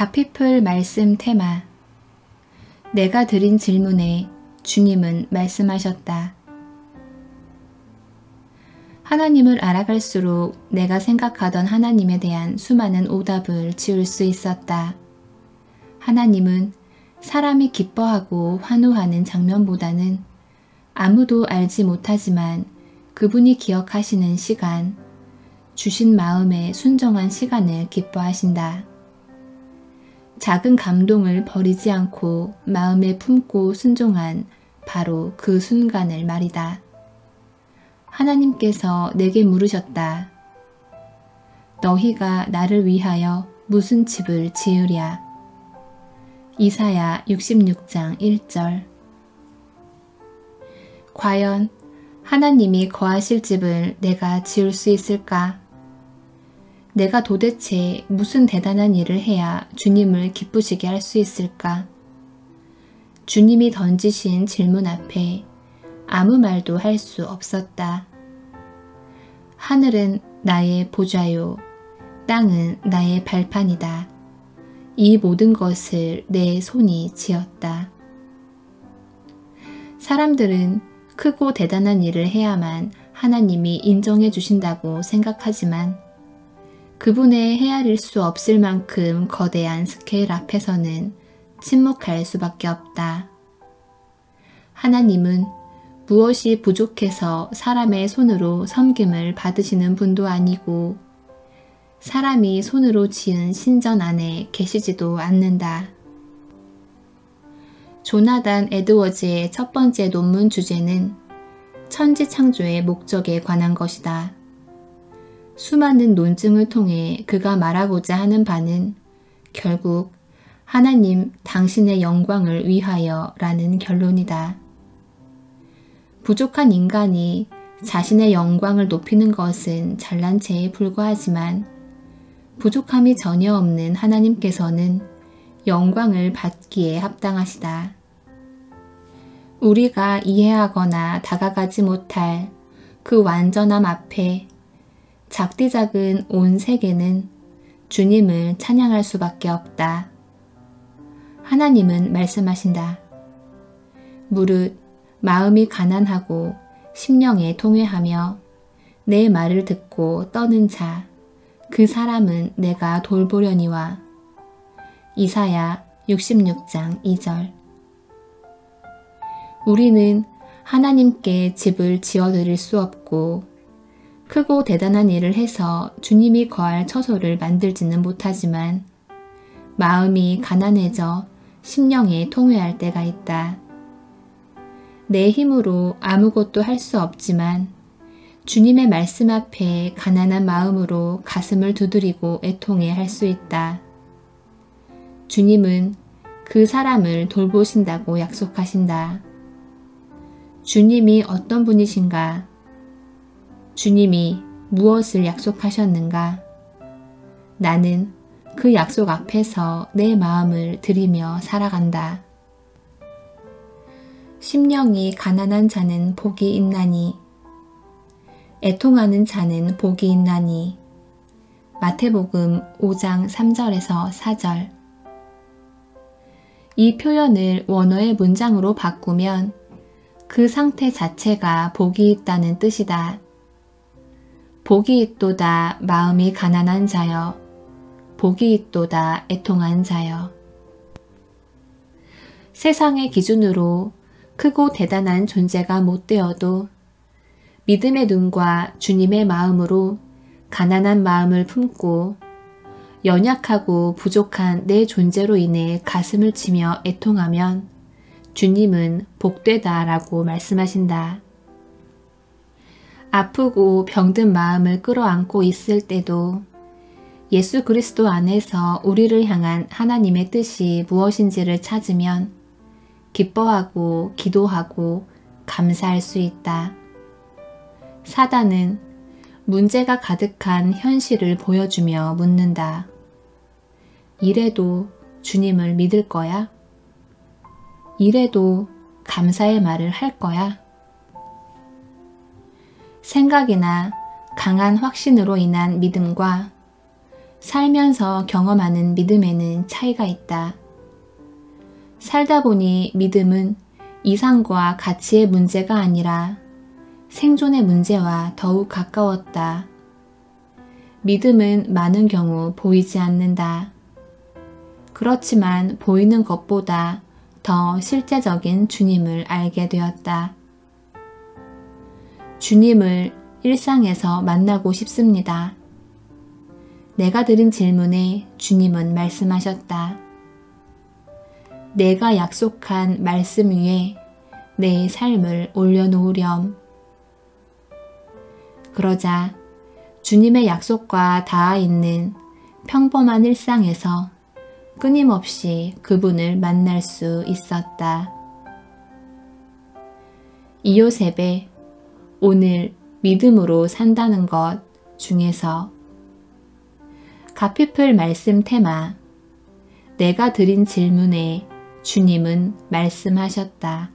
가피풀 말씀 테마 내가 드린 질문에 주님은 말씀하셨다. 하나님을 알아갈수록 내가 생각하던 하나님에 대한 수많은 오답을 지울 수 있었다. 하나님은 사람이 기뻐하고 환호하는 장면보다는 아무도 알지 못하지만 그분이 기억하시는 시간, 주신 마음의 순정한 시간을 기뻐하신다. 작은 감동을 버리지 않고 마음에 품고 순종한 바로 그 순간을 말이다. 하나님께서 내게 물으셨다. 너희가 나를 위하여 무슨 집을 지으랴? 이사야 66장 1절 과연 하나님이 거하실 집을 내가 지을 수 있을까? 내가 도대체 무슨 대단한 일을 해야 주님을 기쁘시게 할 수 있을까? 주님이 던지신 질문 앞에 아무 말도 할 수 없었다. 하늘은 나의 보좌요. 땅은 나의 발판이다. 이 모든 것을 내 손이 지었다. 사람들은 크고 대단한 일을 해야만 하나님이 인정해 주신다고 생각하지만 그분의 헤아릴 수 없을 만큼 거대한 스케일 앞에서는 침묵할 수밖에 없다. 하나님은 무엇이 부족해서 사람의 손으로 섬김을 받으시는 분도 아니고 사람이 손으로 지은 신전 안에 계시지도 않는다. 조나단 에드워즈의 첫 번째 논문 주제는 천지창조의 목적에 관한 것이다. 수많은 논증을 통해 그가 말하고자 하는 바는 결국 하나님 당신의 영광을 위하여 라는 결론이다. 부족한 인간이 자신의 영광을 높이는 것은 잘난 체에 불과하지만 부족함이 전혀 없는 하나님께서는 영광을 받기에 합당하시다. 우리가 이해하거나 다가가지 못할 그 완전함 앞에 작디 작은 온 세계는 주님을 찬양할 수밖에 없다. 하나님은 말씀하신다. 무릇 마음이 가난하고 심령에 통회하며 내 말을 듣고 떠는 자, 그 사람은 내가 돌보려니와. 이사야 66장 2절 우리는 하나님께 집을 지어드릴 수 없고 크고 대단한 일을 해서 주님이 거할 처소를 만들지는 못하지만 마음이 가난해져 심령에 통회할 때가 있다. 내 힘으로 아무것도 할 수 없지만 주님의 말씀 앞에 가난한 마음으로 가슴을 두드리고 애통해 할 수 있다. 주님은 그 사람을 돌보신다고 약속하신다. 주님이 어떤 분이신가? 주님이 무엇을 약속하셨는가? 나는 그 약속 앞에서 내 마음을 들이며 살아간다. 심령이 가난한 자는 복이 있나니 애통하는 자는 복이 있나니 마태복음 5장 3절에서 4절 이 표현을 원어의 문장으로 바꾸면 그 상태 자체가 복이 있다는 뜻이다. 복이 있도다 마음이 가난한 자여 복이 있도다 애통한 자여 세상의 기준으로 크고 대단한 존재가 못 되어도 믿음의 눈과 주님의 마음으로 가난한 마음을 품고 연약하고 부족한 내 존재로 인해 가슴을 치며 애통하면 주님은 복되다 라고 말씀하신다. 아프고 병든 마음을 끌어안고 있을 때도 예수 그리스도 안에서 우리를 향한 하나님의 뜻이 무엇인지를 찾으면 기뻐하고 기도하고 감사할 수 있다. 사단은 문제가 가득한 현실을 보여주며 묻는다. 이래도 주님을 믿을 거야? 이래도 감사의 말을 할 거야? 생각이나 강한 확신으로 인한 믿음과 살면서 경험하는 믿음에는 차이가 있다. 살다 보니 믿음은 이상과 가치의 문제가 아니라 생존의 문제와 더욱 가까웠다. 믿음은 많은 경우 보이지 않는다. 그렇지만 보이는 것보다 더 실제적인 주님을 알게 되었다. 주님을 일상에서 만나고 싶습니다. 내가 드린 질문에 주님은 말씀하셨다. 내가 약속한 말씀 위에 내 삶을 올려놓으렴. 그러자 주님의 약속과 닿아 있는 평범한 일상에서 끊임없이 그분을 만날 수 있었다. 이요셉의 오늘 믿음으로 산다는 것 중에서 가피플 말씀 테마 내가 드린 질문에 주님은 말씀하셨다.